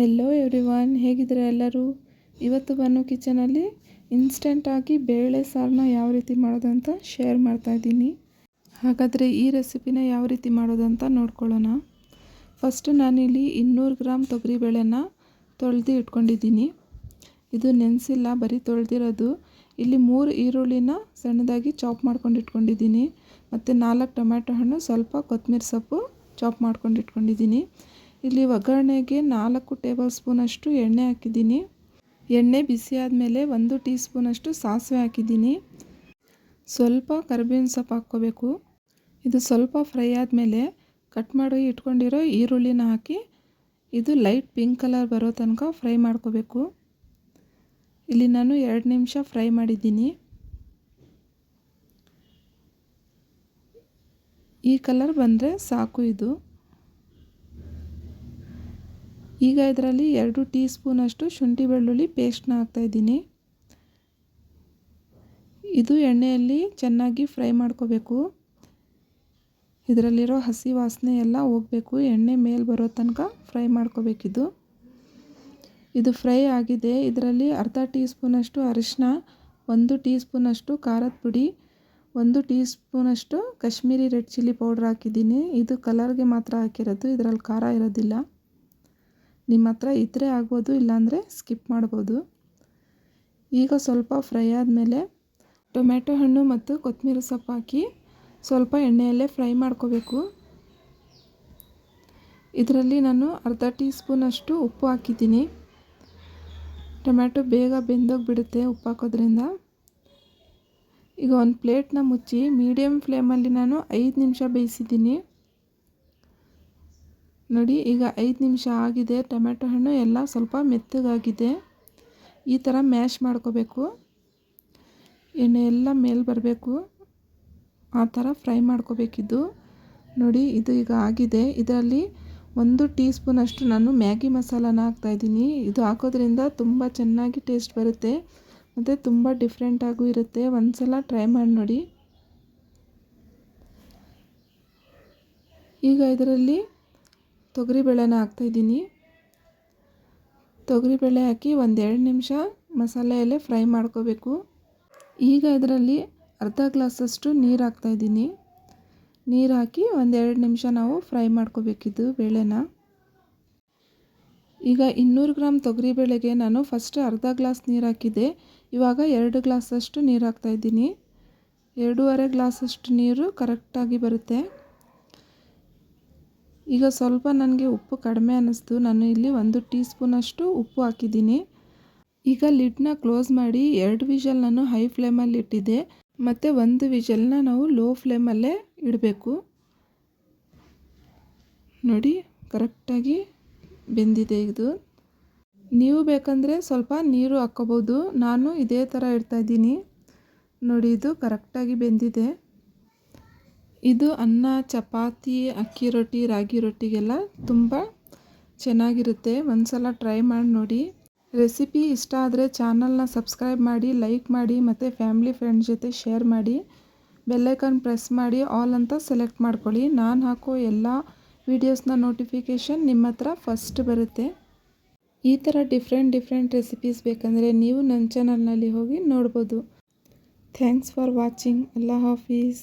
Hello everyone ಹೇಗಿದ್ದೀರಾ ಎಲ್ಲರೂ? ಇವತ್ತು ಬನ್ನು ಕಿಚನಲ್ಲಿ ಇನ್ಸ್ಟೆಂಟಾಗಿ ಬೇಳೆ ಸಾರನ್ನ ಯಾವ ರೀತಿ ಮಾಡೋದು ಅಂತ ಶೇರ್ ಮಾಡ್ತಾ ಇದ್ದೀನಿ. ಹಾಗಾದರೆ ಈ ರೆಸಿಪಿನ ಯಾವ ರೀತಿ ಮಾಡೋದು ಅಂತ ನೋಡ್ಕೊಳ್ಳೋಣ. ಫಸ್ಟು ನಾನಿಲ್ಲಿ ಇನ್ನೂರು ಗ್ರಾಮ್ ತೊಗರಿಬೇಳೆನ ತೊಳೆದು ಇಟ್ಕೊಂಡಿದ್ದೀನಿ. ಇದು ನೆನೆಸಿಲ್ಲ, ಬರೀ ತೊಳೆದಿರೋದು. ಇಲ್ಲಿ ಮೂರು ಈರುಳ್ಳಿನ ಸಣ್ಣದಾಗಿ ಚಾಪ್ ಮಾಡ್ಕೊಂಡು ಇಟ್ಕೊಂಡಿದ್ದೀನಿ. ಮತ್ತು ನಾಲ್ಕು ಟೊಮ್ಯಾಟೊ ಹಣ್ಣು, ಸ್ವಲ್ಪ ಕೊತ್ತಂಬರಿ ಸೊಪ್ಪು ಚಾಪ್ ಮಾಡ್ಕೊಂಡು ಇಟ್ಕೊಂಡಿದ್ದೀನಿ. ಇಲ್ಲಿ ಒಗ್ಗರಣೆಗೆ ನಾಲ್ಕು ಟೇಬಲ್ ಸ್ಪೂನಷ್ಟು ಎಣ್ಣೆ ಹಾಕಿದ್ದೀನಿ. ಎಣ್ಣೆ ಬಿಸಿ ಆದಮೇಲೆ ಒಂದು ಟೀ ಸ್ಪೂನಷ್ಟು ಸಾಸಿವೆ ಹಾಕಿದ್ದೀನಿ. ಸ್ವಲ್ಪ ಕರಿಬೇವಿನ ಸೊಪ್ಪು ಹಾಕ್ಕೋಬೇಕು. ಇದು ಸ್ವಲ್ಪ ಫ್ರೈ ಆದಮೇಲೆ ಕಟ್ ಮಾಡಿ ಇಟ್ಕೊಂಡಿರೋ ಈರುಳ್ಳಿನ ಹಾಕಿ ಇದು ಲೈಟ್ ಪಿಂಕ್ ಕಲರ್ ಬರೋ ತನಕ ಫ್ರೈ ಮಾಡ್ಕೋಬೇಕು. ಇಲ್ಲಿ ನಾನು ಎರಡು ನಿಮಿಷ ಫ್ರೈ ಮಾಡಿದ್ದೀನಿ. ಈ ಕಲರ್ ಬಂದರೆ ಸಾಕು ಇದು. ಈಗ ಇದರಲ್ಲಿ ಎರಡು ಟೀ ಸ್ಪೂನಷ್ಟು ಶುಂಠಿ ಬೆಳ್ಳುಳ್ಳಿ ಪೇಸ್ಟ್ನ ಹಾಕ್ತಾಯಿದ್ದೀನಿ ಇದು ಎಣ್ಣೆಯಲ್ಲಿ ಚೆನ್ನಾಗಿ ಫ್ರೈ ಮಾಡ್ಕೋಬೇಕು. ಇದರಲ್ಲಿರೋ ಹಸಿ ವಾಸನೆ ಎಲ್ಲ ಹೋಗಬೇಕು. ಎಣ್ಣೆ ಮೇಲೆ ಬರೋ ತನಕ ಫ್ರೈ ಮಾಡ್ಕೋಬೇಕಿದು ಇದು. ಫ್ರೈ ಆಗಿದೆ. ಇದರಲ್ಲಿ ಅರ್ಧ ಟೀ ಸ್ಪೂನಷ್ಟು ಅರಿಶಿನ ಒಂದು ಟೀ ಸ್ಪೂನಷ್ಟು ಖಾರದ ಪುಡಿ, ಒಂದು ಟೀ ಸ್ಪೂನಷ್ಟು ಕಾಶ್ಮೀರಿ ರೆಡ್ ಚಿಲ್ಲಿ ಪೌಡ್ರ್ ಹಾಕಿದ್ದೀನಿ. ಇದು ಕಲರ್ಗೆ ಮಾತ್ರ ಹಾಕಿರೋದು. ಇದರಲ್ಲಿ ಖಾರ ಇರೋದಿಲ್ಲ. ನಿಮ್ಮ ಹತ್ರ ಇದ್ದರೆ ಆಗ್ಬೋದು ಇಲ್ಲಾಂದರೆ ಸ್ಕಿಪ್ ಮಾಡ್ಬೋದು. ಈಗ ಸ್ವಲ್ಪ ಫ್ರೈ ಆದಮೇಲೆ ಟೊಮ್ಯಾಟೊ ಹಣ್ಣು ಮತ್ತು ಕೊತ್ತಂಬರಿ ಸೊಪ್ಪು ಹಾಕಿ ಸ್ವಲ್ಪ ಎಣ್ಣೆಯಲ್ಲೇ ಫ್ರೈ ಮಾಡ್ಕೋಬೇಕು. ಇದರಲ್ಲಿ ನಾನು ಅರ್ಧ ಟೀ ಸ್ಪೂನಷ್ಟು ಉಪ್ಪು ಹಾಕಿದ್ದೀನಿ. ಟೊಮ್ಯಾಟೊ ಬೇಗ ಬೆಂದೋಗಿಬಿಡುತ್ತೆ ಉಪ್ಪು ಹಾಕೋದ್ರಿಂದ. ಈಗ ಒಂದು ಪ್ಲೇಟ್ನ ಮುಚ್ಚಿ ಮೀಡಿಯಮ್ ಫ್ಲೇಮಲ್ಲಿ ನಾನು ಐದು ನಿಮಿಷ ಬೇಯಿಸಿದ್ದೀನಿ. ನೋಡಿ, ಈಗ ಐದು ನಿಮಿಷ ಆಗಿದೆ. ಟೊಮೆಟೊ ಹಣ್ಣು ಎಲ್ಲ ಸ್ವಲ್ಪ ಮೆತ್ತಗಾಗಿದೆ. ಈ ಥರ ಮ್ಯಾಶ್ ಮಾಡ್ಕೋಬೇಕು. ಎಣ್ಣೆ ಎಲ್ಲ ಮೇಲೆ ಬರಬೇಕು. ಆ ಥರ ಫ್ರೈ ಮಾಡ್ಕೋಬೇಕಿದ್ದು ನೋಡಿ, ಇದು ಈಗ ಆಗಿದೆ. ಇದರಲ್ಲಿ ಒಂದು ಟೀ ಸ್ಪೂನಷ್ಟು ನಾನು ಮ್ಯಾಗಿ ಮಸಾಲಾನ ಹಾಕ್ತಾಯಿದ್ದೀನಿ. ಇದು ಹಾಕೋದ್ರಿಂದ ತುಂಬ ಚೆನ್ನಾಗಿ ಟೇಸ್ಟ್ ಬರುತ್ತೆ. ಮತ್ತು ತುಂಬ ಡಿಫ್ರೆಂಟಾಗೂ ಇರುತ್ತೆ. ಒಂದು ಸಲ ಟ್ರೈ ಮಾಡಿ ನೋಡಿ. ಈಗ ಇದರಲ್ಲಿ ತೊಗರಿಬೇಳೆನ ಹಾಕ್ತಾಯಿದ್ದೀನಿ ತೊಗರಿಬೇಳೆ ಹಾಕಿ ಒಂದೆರಡು ನಿಮಿಷ ಮಸಾಲೆಯಲ್ಲೇ ಫ್ರೈ ಮಾಡ್ಕೋಬೇಕು. ಈಗ ಇದರಲ್ಲಿ ಅರ್ಧ ಗ್ಲಾಸಷ್ಟು ನೀರು ಹಾಕ್ತಾಯಿದ್ದೀನಿ ನೀರು ಹಾಕಿ ಒಂದೆರಡು ನಿಮಿಷ ನಾವು ಫ್ರೈ ಮಾಡ್ಕೋಬೇಕಿದ್ದು ಬೇಳೆನ. ಈಗ ಇನ್ನೂರು ಗ್ರಾಮ್ ತೊಗರಿಬೇಳೆಗೆ ನಾನು ಫಸ್ಟ್ ಅರ್ಧ ಗ್ಲಾಸ್ ನೀರು ಹಾಕಿದ್ದೆ ಇವಾಗ ಎರಡು ಗ್ಲಾಸಷ್ಟು ನೀರು ಹಾಕ್ತಾಯಿದ್ದೀನಿ ಎರಡೂವರೆ ಗ್ಲಾಸಷ್ಟು ನೀರು ಕರೆಕ್ಟಾಗಿ ಬರುತ್ತೆ. ಈಗ ಸ್ವಲ್ಪ ನನಗೆ ಉಪ್ಪು ಕಡಿಮೆ ಅನ್ನಿಸ್ತು. ನಾನು ಇಲ್ಲಿ ಒಂದು ಟೀ ಸ್ಪೂನಷ್ಟು ಉಪ್ಪು ಹಾಕಿದ್ದೀನಿ. ಈಗ ಲಿಡ್ನ ಕ್ಲೋಸ್ ಮಾಡಿ ಎರಡು ವಿಷಲ್ ನಾನು ಹೈ ಫ್ಲೇಮಲ್ಲಿ ಇಟ್ಟಿದ್ದೆ. ಮತ್ತು ಒಂದು ವಿಷಲ್ನ ನಾವು ಲೋ ಫ್ಲೇಮಲ್ಲೇ ಇಡಬೇಕು. ನೋಡಿ, ಕರೆಕ್ಟಾಗಿ ಬೆಂದಿದೆ ಇದು. ನೀವು ಬೇಕಂದರೆ ಸ್ವಲ್ಪ ನೀರು ಹಾಕ್ಕೋಬೋದು. ನಾನು ಇದೇ ಥರ ಇಡ್ತಾಯಿದ್ದೀನಿ ನೋಡಿ, ಇದು ಕರೆಕ್ಟಾಗಿ ಬೆಂದಿದೆ. ಇದು ಅನ್ನ, ಚಪಾತಿ, ಅಕ್ಕಿ ರೊಟ್ಟಿ, ರಾಗಿ ರೊಟ್ಟಿಗೆಲ್ಲ ತುಂಬ ಚೆನ್ನಾಗಿರುತ್ತೆ. ಒಂದು ಸಲ ಟ್ರೈ ಮಾಡಿ ನೋಡಿ. ರೆಸಿಪಿ ಇಷ್ಟ ಆದರೆ ಚಾನಲ್ನ ಸಬ್ಸ್ಕ್ರೈಬ್ ಮಾಡಿ, ಲೈಕ್ ಮಾಡಿ ಮತ್ತು ಫ್ಯಾಮಿಲಿ ಫ್ರೆಂಡ್ಸ್ ಜೊತೆ ಶೇರ್ ಮಾಡಿ. ಬೆಲ್ಲೈಕನ್ ಪ್ರೆಸ್ ಮಾಡಿ, ಆಲ್ ಅಂತ ಸೆಲೆಕ್ಟ್ ಮಾಡ್ಕೊಳ್ಳಿ. ನಾನು ಹಾಕೋ ಎಲ್ಲ ವೀಡಿಯೋಸ್ನ ನೋಟಿಫಿಕೇಷನ್ ನಿಮ್ಮ ಹತ್ರ ಫಸ್ಟ್ ಬರುತ್ತೆ. ಈ ಥರ ಡಿಫ್ರೆಂಟ್ ಡಿಫ್ರೆಂಟ್ ರೆಸಿಪೀಸ್ ಬೇಕಂದರೆ ನೀವು ನನ್ನ ಚಾನಲ್ನಲ್ಲಿ ಹೋಗಿ ನೋಡ್ಬೋದು. Thanks for watching. ಅಲ್ಲ ಹಾಫೀಸ್.